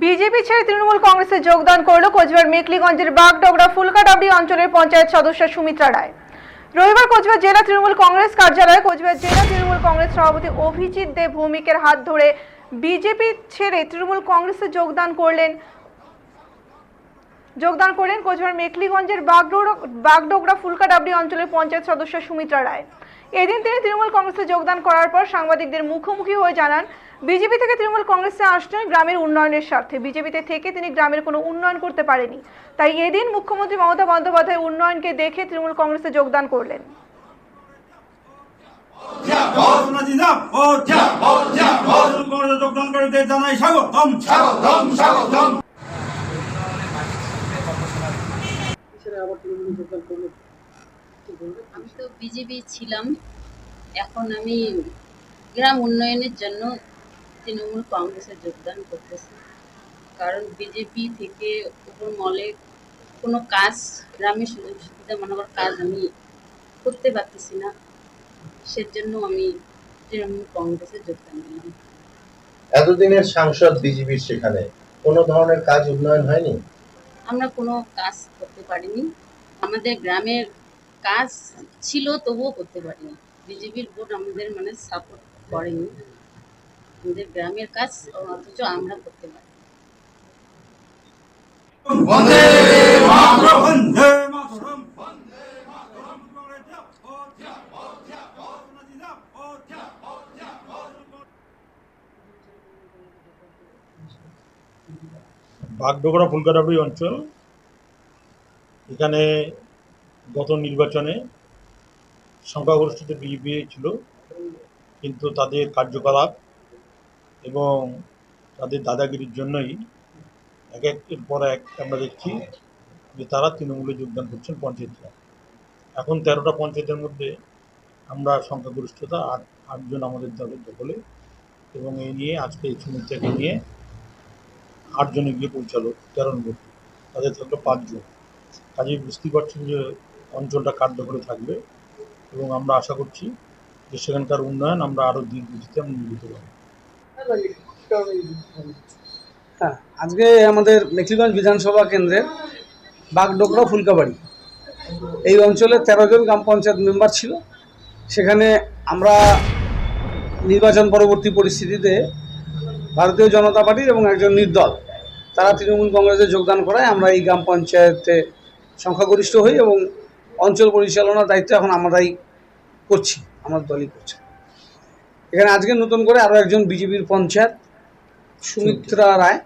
BJP ছেড়ে তৃণমূল কংগ্রেসে যোগদান করল কোচবিহার মেকলিগঞ্জের বাগডোগরা ফুলকাডাবড়ি অঞ্চলের পঞ্চায়েত সদস্য সুমিত্রা রায়। রবিবার কোচবিহার জেলা তৃণমূল কংগ্রেস কার্যালয়ে কোচবিহার জেলা তৃণমূল কংগ্রেস সভাপতি অভিজিৎ দেব ভৌমিকের হাত ধরে বিজেপি ছেড়ে তৃণমূল কংগ্রেসে যোগদান করলেন। যোগদান করলেন কোচবিহার মেকলিগঞ্জের বাগডোগরা বাগডোগরা ফুলকাডাবড়ি অঞ্চলের পঞ্চায়েত সদস্য সুমিত্রা রায়। এদিন তিনি তৃণমূল কংগ্রেসে যোগদান করার পর সাংবাদিকদের মুখোমুখি হয়ে জানান বিজেপি থেকে তৃণমূল কংগ্রেসে আসছেন গ্রামের উন্নয়নের স্বার্থে। বিজেপিতে থেকে তিনি গ্রামের কোনো উন্নয়ন করতে পারেনি। তাই এদিন মুখ্যমন্ত্রী মমতা বন্দ্যোপাধ্যায় উন্নয়নকে দেখে তৃণমূল কংগ্রেসে যোগদান করলেন। ও যোগদান করে জানাই স্বাগতম স্বাগতম স্বাগতম। আমি তো বিজেপি ছিলাম। এখন আমি গ্রাম উন্নয়নের জন্য তৃণমূল কংগ্রেসে যোগদান করতেছি। কারণ বিজেপি থেকে উপর মলে কোনো কাজ গ্রামের সুযোগ সুবিধা মনে করার কাজ আমি করতে পারতেছি না। সেজন্য আমি তৃণমূল কংগ্রেসে যোগদান দিলাম। এতদিনের সাংসদ বিজেপির সেখানে কোনো ধরনের কাজ উন্নয়ন হয়নি? আমরা কোনো কাজ করতে পারিনি। আমাদের গ্রামের কাজ ছিল তবুও করতে পারিনি। বিজেপির ভোট আমাদের মানে সাপোর্ট করেনি। আমাদের গ্রামের কাজ অথচ আমরা করতে পারি। বাগডোগরা ফুলকাটাবড়ি অঞ্চল এখানে গত নির্বাচনে সংখ্যাগরিষ্ঠতে বিজেপি ছিল কিন্তু তাদের কার্যকলাপ এবং তাদের দাদাগিরির জন্যই এক একের পর এক আমরা দেখছি যে তারা তৃণমূলে যোগদান করছেন পঞ্চায়েতরা। এখন তেরোটা পঞ্চায়েতের মধ্যে আমরা সংখ্যাগরিষ্ঠতা আট, আটজন আমাদের দলের দখলে এবং এই নিয়ে আজকে এই সুমিত্রাকে নিয়ে আটজনে গিয়ে পৌঁছালো তেরো নম্বর। তাদের থাকল পাঁচজন। কাজেই বুঝতেই পারছেন যে অঞ্চলটা কার্যকরে থাকবে এবং আমরা আশা করছি যে সেখানকার উন্নয়ন আমরা আরও দিন গতিতে আমরা নিয়ে যেতে পারব। হ্যাঁ আজকে আমাদের মেখলিগঞ্জ বিধানসভা কেন্দ্রের বাগডোকরা ফুলকাবাড়ি। এই অঞ্চলে তেরো জন গ্রাম পঞ্চায়েত মেম্বার ছিল। সেখানে আমরা নির্বাচন পরবর্তী পরিস্থিতিতে ভারতীয় জনতা পার্টির এবং একজন নির্দল, তারা তৃণমূল কংগ্রেসে যোগদান করায় আমরা এই গ্রাম পঞ্চায়েতে সংখ্যাগরিষ্ঠ হই এবং অঞ্চল পরিচালনার দায়িত্ব এখন আমরাই করছি, আমার দলই করছে। এখানে আজকে নতুন করে আরও একজন বিজেপির পঞ্চায়েত, সুমিত্রা রায়,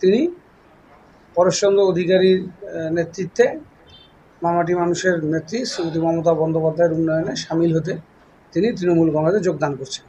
তিনি পরেশচন্দ্র অধিকারীর নেতৃত্বে মামাটি মানুষের নেত্রী শ্রীমতী মমতা বন্দ্যোপাধ্যায়ের উন্নয়নে সামিল হতে তিনি তৃণমূল কংগ্রেসে যোগদান করছেন।